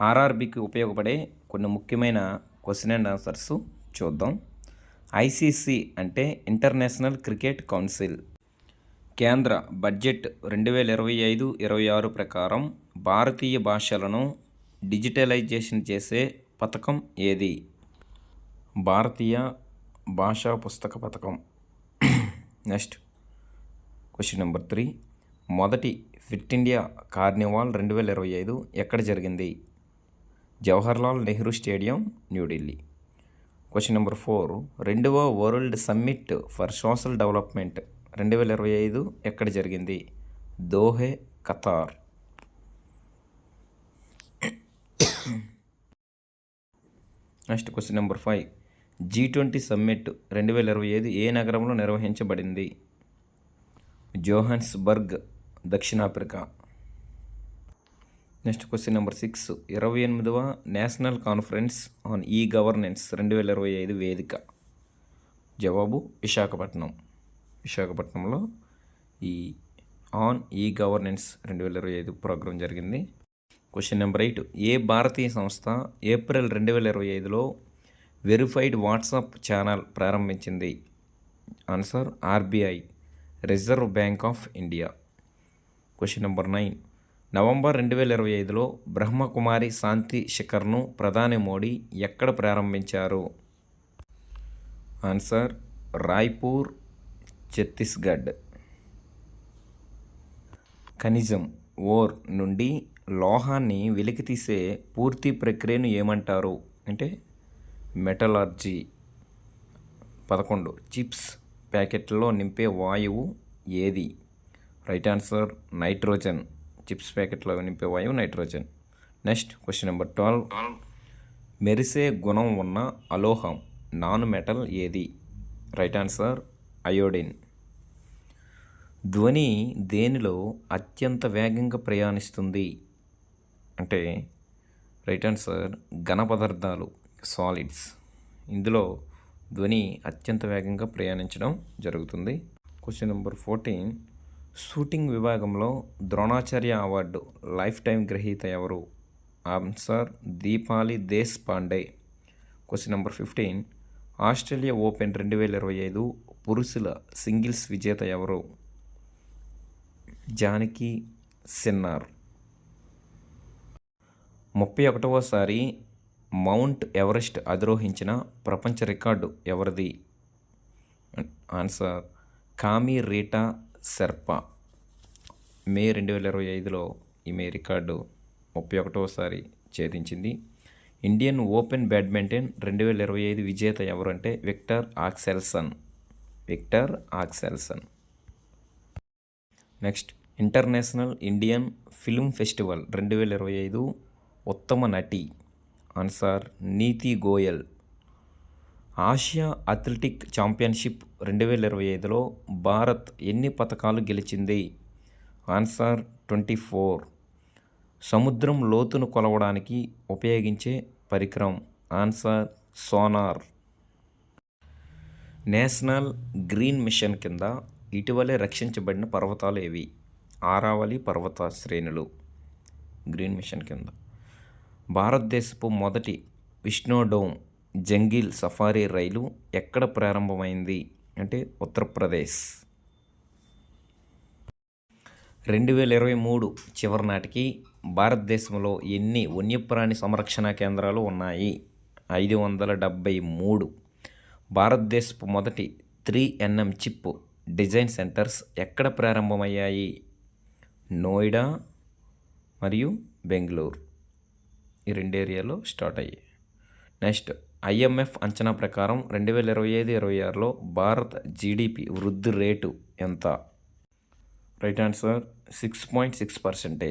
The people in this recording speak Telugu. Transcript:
ఆర్ఆర్బికి ఉపయోగపడే కొన్ని ముఖ్యమైన క్వశ్చన్ అండ్ ఆన్సర్స్ చూద్దాం. ఐసీసీ అంటే ఇంటర్నేషనల్ క్రికెట్ కౌన్సిల్. కేంద్ర బడ్జెట్ రెండు వేల ఇరవై ఐదు ఇరవై ఆరు ప్రకారం భారతీయ భాషలను డిజిటలైజేషన్ చేసే పథకం ఏది? భారతీయ భాషా పుస్తక పథకం. Next question number three. మొదటి ఫిట్ ఇండియా కార్నివాల్ రెండు వేల ఇరవై ఐదు ఎక్కడ జరిగింది? Jawaharlal Nehru stadium New Delhi question number four. రెండవ world summit for social development రెండు వేల ఇరవై ఐదు ఎక్కడ జరిగింది? Doha Qatar. Next question number five. G twenty summit రెండు వేల ఇరవై ఐదు ఏ నగరంలో నిర్వహించబడింది? జోహాన్స్బర్గ్ దక్షిణాఫ్రికా. Next question number six. ఇరవై ఎనిమిదవ national conference on e governance రెండు వేల ఇరవై ఐదు వేదిక. జవాబు విశాఖపట్నం. విశాఖపట్నంలో ఈ ఆన్ ఈ గవర్నెన్స్ రెండు వేల ఇరవై ఐదు ప్రోగ్రాం జరిగింది. Question number eight. ఏ భారతీయ సంస్థ ఏప్రిల్ రెండు వేల ఇరవై ఐదులో వెరిఫైడ్ వాట్సాప్ ఛానల్ ప్రారంభించింది? Answer RBI reserve bank of India. Question number nine. November రెండు వేల ఇరవై ఐదులో బ్రహ్మకుమారి శాంతి శిఖర్ను ప్రధాని మోడీ ఎక్కడ ప్రారంభించారు? ఆన్సర్ రాయ్పూర్ ఛత్తీస్గఢ్. ఖనిజం ఓర్ నుండి లోహాన్ని వెలికితీసే పూర్తి ప్రక్రియను ఏమంటారు? అంటే మెటలర్జీ. పదకొండు చిప్స్ ప్యాకెట్లో నింపే వాయువు ఏది? Right answer nitrogen. చిప్స్ ప్యాకెట్లో నింపే వాయువు nitrogen. Next question number twelve. మెరిసే గుణం ఉన్న అలోహం నాన్ మెటల్ ఏది? Right answer iodine. ధ్వని దేనిలో అత్యంత వేగంగా ప్రయాణిస్తుంది? అంటే రైట్ ఆన్సర్ ఘన పదార్థాలు సాలిడ్స్. ఇందులో ధ్వని అత్యంత వేగంగా ప్రయాణించడం జరుగుతుంది. Question number fourteen. షూటింగ్ విభాగంలో ద్రోణాచార్య అవార్డు లైఫ్ టైం గ్రహీత ఎవరు? Answer Deepali Deshpande question number fifteen. Australia open రెండు వేల ఇరవై ఐదు పురుషుల సింగిల్స్ విజేత ఎవరు? జానకి సిన్నార్. ముప్పై ఒకటవసారి మౌంట్ ఎవరెస్ట్ అధిరోహించిన ప్రపంచ రికార్డు ఎవరిది? ఆన్సర్ కామి రీటా సెర్పా. మే రెండు వేల ఇరవై ఐదులో ఈమె రికార్డు ముప్పై ఒకటోసారి ఛేదించింది. ఇండియన్ ఓపెన్ బ్యాడ్మింటన్ రెండు వేల ఇరవై ఐదు విజేత ఎవరంటే Viktor Axelsen. Viktor Axelsen. Next international Indian film festival రెండు వేల ఇరవై ఐదు ఉత్తమ నటి. ఆన్సర్ నీతి గోయల్. ఆసియా అథ్లెటిక్ ఛాంపియన్షిప్ రెండు వేల ఇరవై ఐదులో భారత్ ఎన్ని పథకాలు గెలిచింది? Answer twenty four. సముద్రం లోతును కొలవడానికి ఉపయోగించే పరికరం. Answer sonar. National green mission కింద ఇటీవలే రక్షించబడిన పర్వతాలు ఏవి? ఆరావళి పర్వత శ్రేణులు. గ్రీన్ మిషన్ కింద. భారతదేశపు మొదటి విష్ణోడోమ్ జంగిల్ సఫారీ రైలు ఎక్కడ ప్రారంభమైంది? అంటే ఉత్తరప్రదేశ్. రెండు వేల ఇరవై మూడు చివరి నాటికి భారతదేశంలో ఎన్ని వన్యప్రాణి సంరక్షణ కేంద్రాలు ఉన్నాయి? ఐదు వందల డెబ్భై మూడు. భారతదేశపు మొదటి three nm chip design centers ఎక్కడ ప్రారంభమయ్యాయి? నోయిడా మరియు బెంగళూరు. ఈ రెండు ఏరియాలో స్టార్ట్ అయ్యాయి. నెక్స్ట్ ఐఎంఎఫ్ అంచనా ప్రకారం రెండు వేల ఇరవై ఐదు ఇరవై ఆరులో భారత్ జీడిపి వృద్ధి రేటు ఎంత? Right answer six point six percentage.